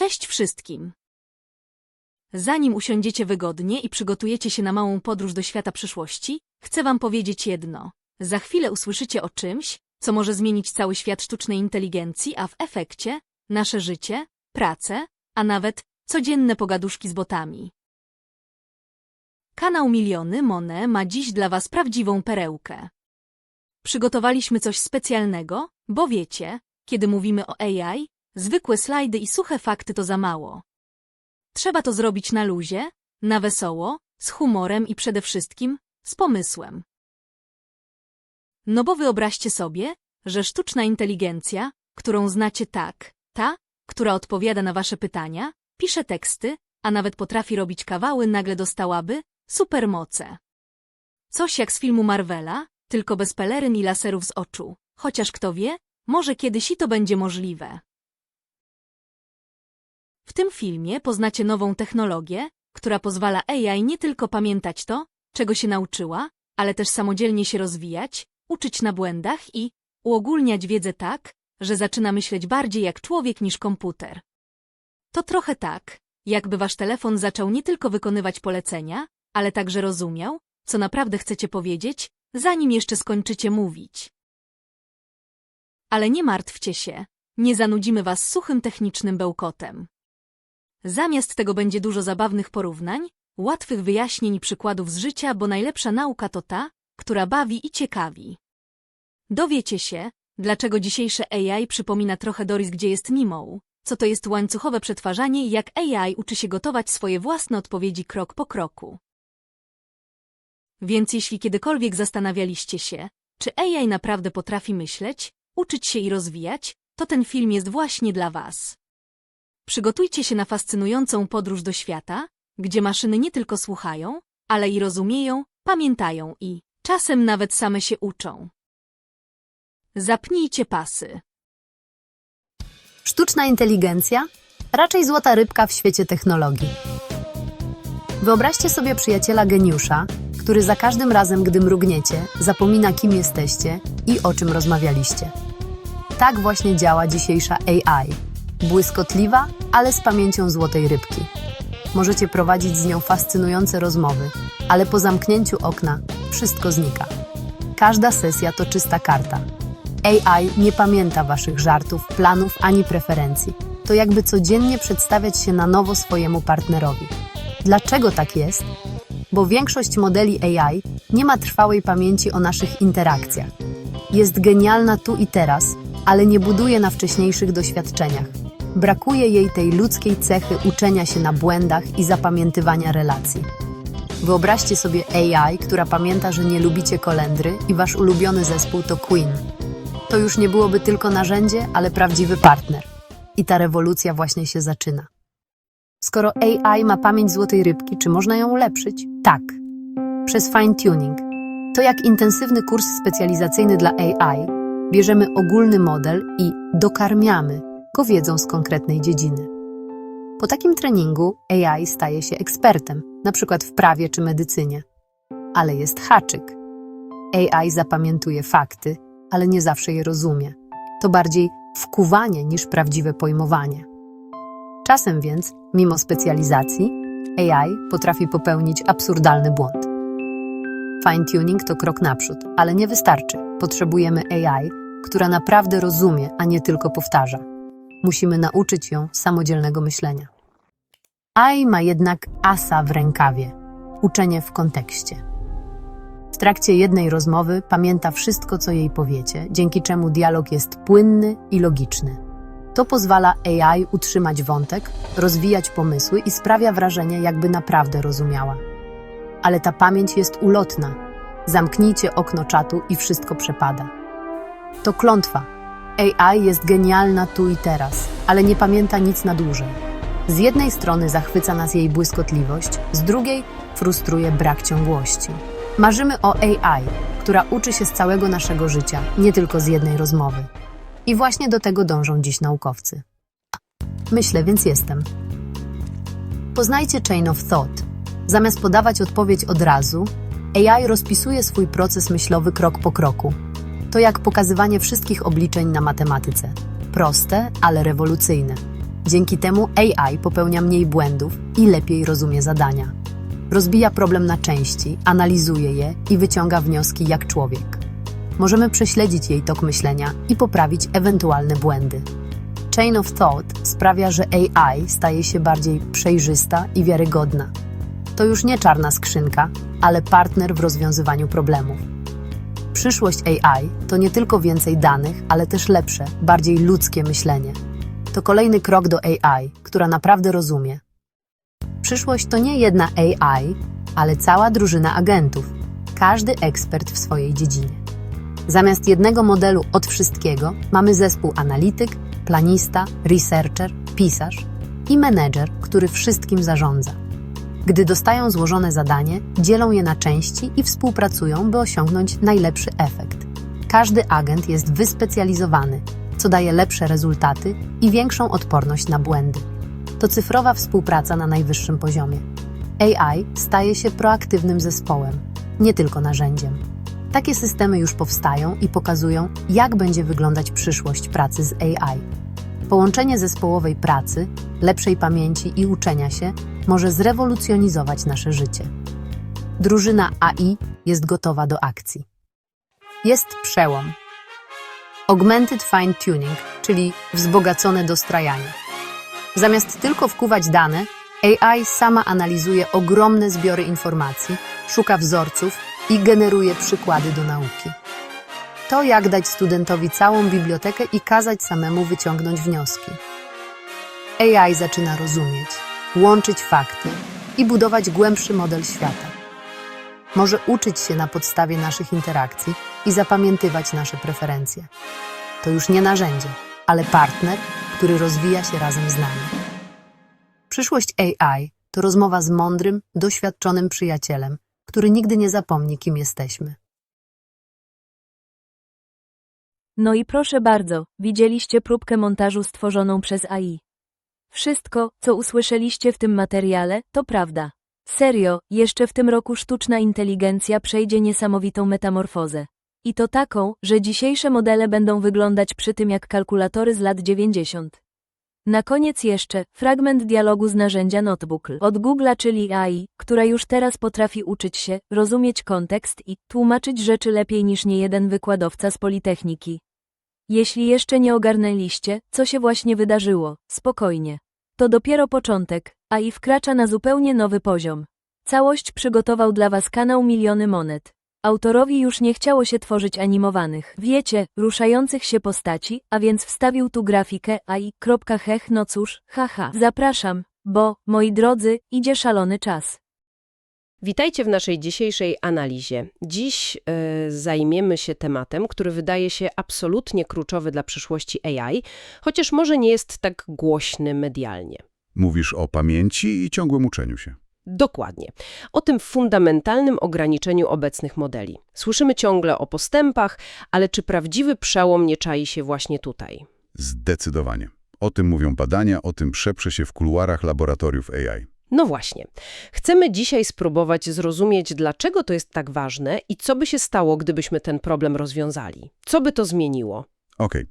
Cześć wszystkim! Zanim usiądziecie wygodnie i przygotujecie się na małą podróż do świata przyszłości, chcę wam powiedzieć jedno. Za chwilę usłyszycie o czymś, co może zmienić cały świat sztucznej inteligencji, a w efekcie nasze życie, pracę, a nawet codzienne pogaduszki z botami. Kanał Miliony Mone ma dziś dla was prawdziwą perełkę. Przygotowaliśmy coś specjalnego, bo wiecie, kiedy mówimy o AI, zwykłe slajdy i suche fakty to za mało. Trzeba to zrobić na luzie, na wesoło, z humorem i przede wszystkim z pomysłem. No bo wyobraźcie sobie, że sztuczna inteligencja, którą znacie tak, ta, która odpowiada na wasze pytania, pisze teksty, a nawet potrafi robić kawały, nagle dostałaby supermoce. Coś jak z filmu Marvela, tylko bez peleryn i laserów z oczu. Chociaż kto wie, może kiedyś i to będzie możliwe. W tym filmie poznacie nową technologię, która pozwala AI nie tylko pamiętać to, czego się nauczyła, ale też samodzielnie się rozwijać, uczyć na błędach i uogólniać wiedzę tak, że zaczyna myśleć bardziej jak człowiek niż komputer. To trochę tak, jakby wasz telefon zaczął nie tylko wykonywać polecenia, ale także rozumiał, co naprawdę chcecie powiedzieć, zanim jeszcze skończycie mówić. Ale nie martwcie się, nie zanudzimy was suchym technicznym bełkotem. Zamiast tego będzie dużo zabawnych porównań, łatwych wyjaśnień i przykładów z życia, bo najlepsza nauka to ta, która bawi i ciekawi. Dowiecie się, dlaczego dzisiejsze AI przypomina trochę Doris, gdzie jest Nimą, co to jest łańcuchowe przetwarzanie i jak AI uczy się gotować swoje własne odpowiedzi krok po kroku. Więc jeśli kiedykolwiek zastanawialiście się, czy AI naprawdę potrafi myśleć, uczyć się i rozwijać, to ten film jest właśnie dla Was. Przygotujcie się na fascynującą podróż do świata, gdzie maszyny nie tylko słuchają, ale i rozumieją, pamiętają i czasem nawet same się uczą. Zapnijcie pasy. Sztuczna inteligencja? Raczej złota rybka w świecie technologii. Wyobraźcie sobie przyjaciela geniusza, który za każdym razem, gdy mrugniecie, zapomina kim jesteście i o czym rozmawialiście. Tak właśnie działa dzisiejsza AI. Błyskotliwa, ale z pamięcią złotej rybki. Możecie prowadzić z nią fascynujące rozmowy, ale po zamknięciu okna wszystko znika. Każda sesja to czysta karta. AI nie pamięta waszych żartów, planów ani preferencji. To jakby codziennie przedstawiać się na nowo swojemu partnerowi. Dlaczego tak jest? Bo większość modeli AI nie ma trwałej pamięci o naszych interakcjach. Jest genialna tu i teraz, ale nie buduje na wcześniejszych doświadczeniach. Brakuje jej tej ludzkiej cechy uczenia się na błędach i zapamiętywania relacji. Wyobraźcie sobie AI, która pamięta, że nie lubicie kolendry i wasz ulubiony zespół to Queen. To już nie byłoby tylko narzędzie, ale prawdziwy partner. I ta rewolucja właśnie się zaczyna. Skoro AI ma pamięć złotej rybki, czy można ją ulepszyć? Tak. Przez fine-tuning. To jak intensywny kurs specjalizacyjny dla AI. Bierzemy ogólny model i dokarmiamy go wiedzą z konkretnej dziedziny. Po takim treningu AI staje się ekspertem, na przykład w prawie czy medycynie. Ale jest haczyk. AI zapamiętuje fakty, ale nie zawsze je rozumie. To bardziej wkuwanie niż prawdziwe pojmowanie. Czasem więc, mimo specjalizacji, AI potrafi popełnić absurdalny błąd. Fine-tuning to krok naprzód, ale nie wystarczy. Potrzebujemy AI, która naprawdę rozumie, a nie tylko powtarza. Musimy nauczyć ją samodzielnego myślenia. AI ma jednak asa w rękawie uczenie w kontekście. W trakcie jednej rozmowy pamięta wszystko, co jej powiecie, dzięki czemu dialog jest płynny i logiczny. To pozwala AI utrzymać wątek, rozwijać pomysły i sprawia wrażenie, jakby naprawdę rozumiała. Ale ta pamięć jest ulotna. Zamknijcie okno czatu i wszystko przepada. To klątwa. AI jest genialna tu i teraz, ale nie pamięta nic na dłużej. Z jednej strony zachwyca nas jej błyskotliwość, z drugiej frustruje brak ciągłości. Marzymy o AI, która uczy się z całego naszego życia, nie tylko z jednej rozmowy. I właśnie do tego dążą dziś naukowcy. Myślę, więc jestem. Poznajcie Chain of Thought. Zamiast podawać odpowiedź od razu, AI rozpisuje swój proces myślowy krok po kroku. To jak pokazywanie wszystkich obliczeń na matematyce. Proste, ale rewolucyjne. Dzięki temu AI popełnia mniej błędów i lepiej rozumie zadania. Rozbija problem na części, analizuje je i wyciąga wnioski jak człowiek. Możemy prześledzić jej tok myślenia i poprawić ewentualne błędy. Chain of Thought sprawia, że AI staje się bardziej przejrzysta i wiarygodna. To już nie czarna skrzynka, ale partner w rozwiązywaniu problemów. Przyszłość AI to nie tylko więcej danych, ale też lepsze, bardziej ludzkie myślenie. To kolejny krok do AI, która naprawdę rozumie. Przyszłość to nie jedna AI, ale cała drużyna agentów, każdy ekspert w swojej dziedzinie. Zamiast jednego modelu od wszystkiego mamy zespół analityk, planista, researcher, pisarz i menedżer, który wszystkim zarządza. Gdy dostają złożone zadanie, dzielą je na części i współpracują, by osiągnąć najlepszy efekt. Każdy agent jest wyspecjalizowany, co daje lepsze rezultaty i większą odporność na błędy. To cyfrowa współpraca na najwyższym poziomie. AI staje się proaktywnym zespołem, nie tylko narzędziem. Takie systemy już powstają i pokazują, jak będzie wyglądać przyszłość pracy z AI. Połączenie zespołowej pracy, lepszej pamięci i uczenia się może zrewolucjonizować nasze życie. Drużyna AI jest gotowa do akcji. Jest przełom. Augmented Fine Tuning, czyli wzbogacone dostrajanie. Zamiast tylko wkuwać dane, AI sama analizuje ogromne zbiory informacji, szuka wzorców i generuje przykłady do nauki. To jak dać studentowi całą bibliotekę i kazać samemu wyciągnąć wnioski. AI zaczyna rozumieć, łączyć fakty i budować głębszy model świata. Może uczyć się na podstawie naszych interakcji i zapamiętywać nasze preferencje. To już nie narzędzie, ale partner, który rozwija się razem z nami. Przyszłość AI to rozmowa z mądrym, doświadczonym przyjacielem, który nigdy nie zapomni, kim jesteśmy. No i proszę bardzo, widzieliście próbkę montażu stworzoną przez AI. Wszystko, co usłyszeliście w tym materiale, to prawda. Serio, jeszcze w tym roku sztuczna inteligencja przejdzie niesamowitą metamorfozę. I to taką, że dzisiejsze modele będą wyglądać przy tym jak kalkulatory z lat 90. Na koniec jeszcze fragment dialogu z narzędzia Notebook od Google'a, czyli AI, która już teraz potrafi uczyć się, rozumieć kontekst i tłumaczyć rzeczy lepiej niż niejeden wykładowca z Politechniki. Jeśli jeszcze nie ogarnęliście, co się właśnie wydarzyło, spokojnie. To dopiero początek, AI wkracza na zupełnie nowy poziom. Całość przygotował dla Was kanał Miliony Monet. Autorowi już nie chciało się tworzyć animowanych, wiecie, ruszających się postaci, a więc wstawił tu grafikę AI.hech no cóż, haha. Zapraszam, bo, moi drodzy, idzie szalony czas. Witajcie w naszej dzisiejszej analizie. Dziś e, zajmiemy się tematem, który wydaje się absolutnie kluczowy dla przyszłości AI, chociaż może nie jest tak głośny medialnie. Mówisz o pamięci i ciągłym uczeniu się. Dokładnie. O tym fundamentalnym ograniczeniu obecnych modeli. Słyszymy ciągle o postępach, ale czy prawdziwy przełom nie czai się właśnie tutaj? Zdecydowanie. O tym mówią badania, o tym przeprze się w kuluarach laboratoriów AI. No właśnie. Chcemy dzisiaj spróbować zrozumieć, dlaczego to jest tak ważne i co by się stało, gdybyśmy ten problem rozwiązali. Co by to zmieniło? Okej,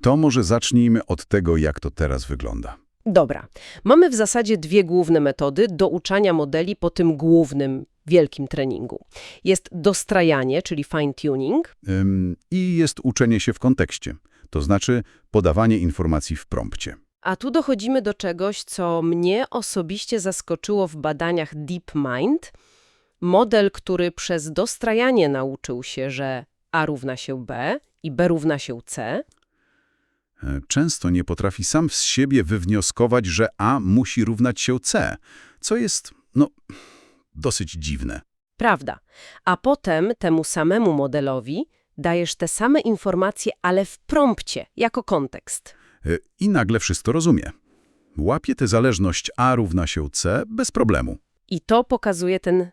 to może zacznijmy od tego, jak to teraz wygląda. Dobra, mamy w zasadzie dwie główne metody do uczania modeli po tym głównym, wielkim treningu. Jest dostrajanie, czyli fine-tuning, Ym, I jest uczenie się w kontekście, to znaczy podawanie informacji w prompcie. A tu dochodzimy do czegoś, co mnie osobiście zaskoczyło w badaniach DeepMind. Model, który przez dostrajanie nauczył się, że A równa się B i B równa się C, E, Często nie potrafi sam z siebie wywnioskować, że A musi równać się C, co jest, no, dosyć dziwne. Prawda. A potem temu samemu modelowi dajesz te same informacje, ale w prompcie, jako kontekst. E, I nagle wszystko rozumie. Łapie tę zależność A równa się C bez problemu. I to pokazuje ten y,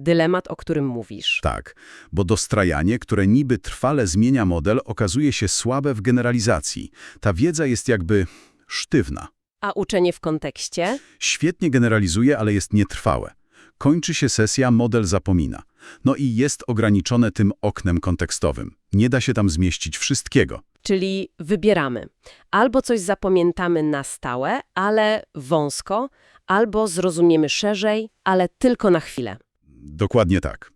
dylemat, o którym mówisz. Tak, bo dostrajanie, które niby trwale zmienia model, okazuje się słabe w generalizacji. Ta wiedza jest jakby sztywna. A uczenie w kontekście? Świetnie generalizuje, ale jest nietrwałe. Kończy się sesja, model zapomina. No i jest ograniczone tym oknem kontekstowym. Nie da się tam zmieścić wszystkiego. Czyli wybieramy. Albo coś zapamiętamy na stałe, ale wąsko, albo zrozumiemy szerzej, ale tylko na chwilę. Dokładnie tak.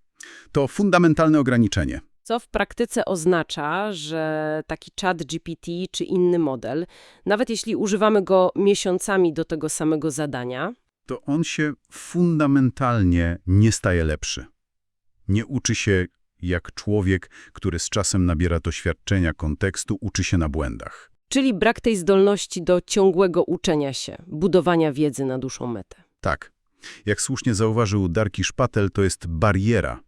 To fundamentalne ograniczenie. Co w praktyce oznacza, że taki chat GPT czy inny model, nawet jeśli używamy go miesiącami do tego samego zadania, To on się fundamentalnie nie staje lepszy. Nie uczy się jak człowiek, który z czasem nabiera doświadczenia kontekstu, uczy się na błędach. czyli brak tej zdolności do ciągłego uczenia się, budowania wiedzy na dłuższą metę. Tak. Jak słusznie zauważył Darki Szpatel, to jest bariera.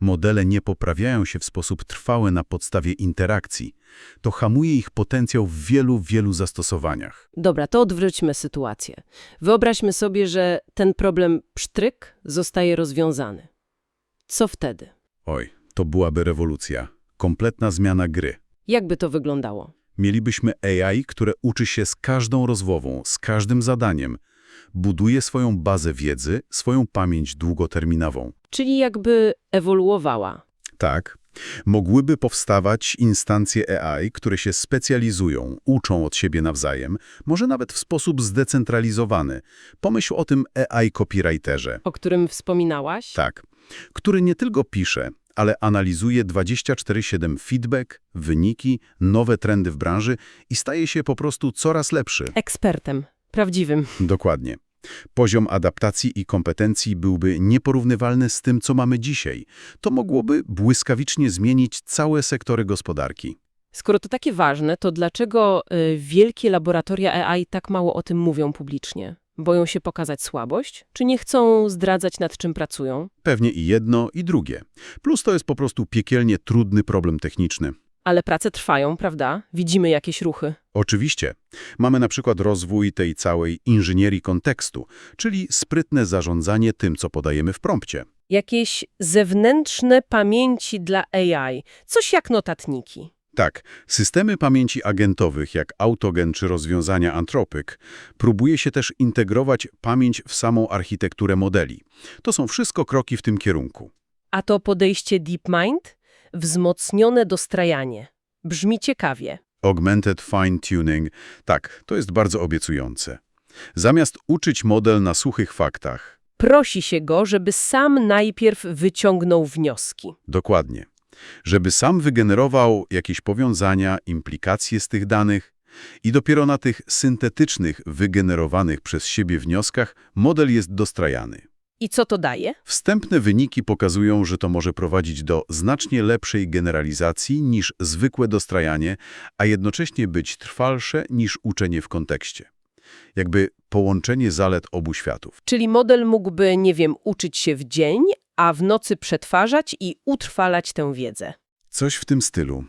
Modele nie poprawiają się w sposób trwały na podstawie interakcji. To hamuje ich potencjał w wielu, wielu zastosowaniach. Dobra, to odwróćmy sytuację. Wyobraźmy sobie, że ten problem psztryk zostaje rozwiązany. Co wtedy? Oj, to byłaby rewolucja. Kompletna zmiana gry. Jakby to wyglądało? Mielibyśmy AI, które uczy się z każdą rozmową, z każdym zadaniem. Buduje swoją bazę wiedzy, swoją pamięć długoterminową. Czyli jakby ewoluowała. Tak, mogłyby powstawać instancje AI, które się specjalizują, uczą od siebie nawzajem, może nawet w sposób zdecentralizowany. Pomyśl o tym AI copywriterze. O którym wspominałaś? Tak, który nie tylko pisze, ale analizuje 24/7 feedback, wyniki, nowe trendy w branży i staje się po prostu coraz lepszy. Ekspertem. Prawdziwym. Dokładnie. Poziom adaptacji i kompetencji byłby nieporównywalny z tym, co mamy dzisiaj. To mogłoby błyskawicznie zmienić całe sektory gospodarki. Skoro to takie ważne, to dlaczego y, wielkie laboratoria AI tak mało o tym mówią publicznie? Boją się pokazać słabość? Czy nie chcą zdradzać, nad czym pracują? Pewnie i jedno, i drugie. Plus to jest po prostu piekielnie trudny problem techniczny. Ale prace trwają, prawda? Widzimy jakieś ruchy. Oczywiście. Mamy na przykład rozwój tej całej inżynierii kontekstu, czyli sprytne zarządzanie tym, co podajemy w prompcie. Jakieś zewnętrzne pamięci dla AI. Coś jak notatniki. Tak, systemy pamięci agentowych jak Autogen czy rozwiązania Anthropic próbuje się też integrować pamięć w samą architekturę modeli. To są wszystko kroki w tym kierunku. A to podejście DeepMind? Wzmocnione dostrajanie. Brzmi ciekawie. Augmented Fine Tuning, tak, to jest bardzo obiecujące. Zamiast uczyć model na suchych faktach, Prosi się go, żeby sam najpierw wyciągnął wnioski. dokładnie, żeby sam wygenerował jakieś powiązania, implikacje z tych danych i dopiero na tych syntetycznych, wygenerowanych przez siebie wnioskach model jest dostrajany. I co to daje? Wstępne wyniki pokazują, że to może prowadzić do znacznie lepszej generalizacji niż zwykłe dostrajanie, a jednocześnie być trwalsze niż uczenie w kontekście. Jakby połączenie zalet obu światów. Czyli model mógłby, nie wiem, uczyć się w dzień, a w nocy przetwarzać i utrwalać tę wiedzę. Coś w tym stylu.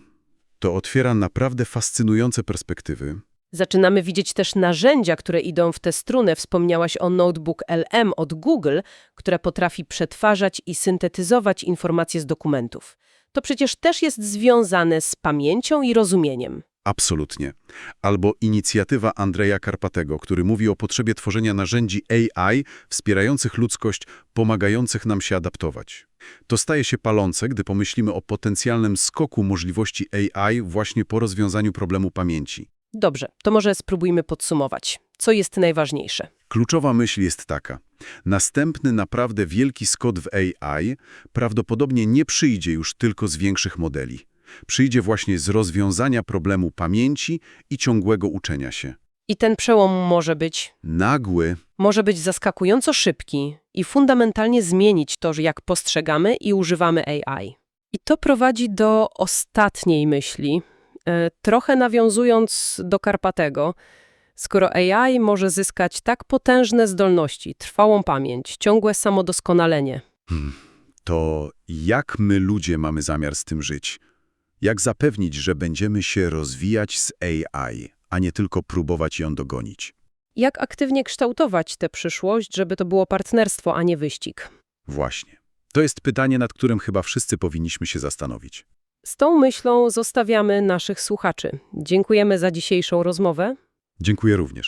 To otwiera naprawdę fascynujące perspektywy. Zaczynamy widzieć też narzędzia, które idą w tę strunę. Wspomniałaś o Notebook LM od Google, które potrafi przetwarzać i syntetyzować informacje z dokumentów. To przecież też jest związane z pamięcią i rozumieniem. Absolutnie. Albo inicjatywa Andrzeja Karpatego, który mówi o potrzebie tworzenia narzędzi AI wspierających ludzkość, pomagających nam się adaptować. To staje się palące, gdy pomyślimy o potencjalnym skoku możliwości AI właśnie po rozwiązaniu problemu pamięci. Dobrze, to może spróbujmy podsumować. Co jest najważniejsze? Kluczowa myśl jest taka. Następny naprawdę wielki skok w AI prawdopodobnie nie przyjdzie już tylko z większych modeli. Przyjdzie właśnie z rozwiązania problemu pamięci i ciągłego uczenia się. I ten przełom może być Nagły, może być zaskakująco szybki i fundamentalnie zmienić to, jak postrzegamy i używamy AI. I to prowadzi do ostatniej myśli, e, trochę nawiązując do Karpatego. Skoro AI może zyskać tak potężne zdolności, trwałą pamięć, ciągłe samodoskonalenie, to jak my ludzie mamy zamiar z tym żyć? Jak zapewnić, że będziemy się rozwijać z AI, a nie tylko próbować ją dogonić? jak aktywnie kształtować tę przyszłość, żeby to było partnerstwo, a nie wyścig? Właśnie. To jest pytanie, nad którym chyba wszyscy powinniśmy się zastanowić. Z tą myślą zostawiamy naszych słuchaczy. Dziękujemy za dzisiejszą rozmowę. Dziękuję również.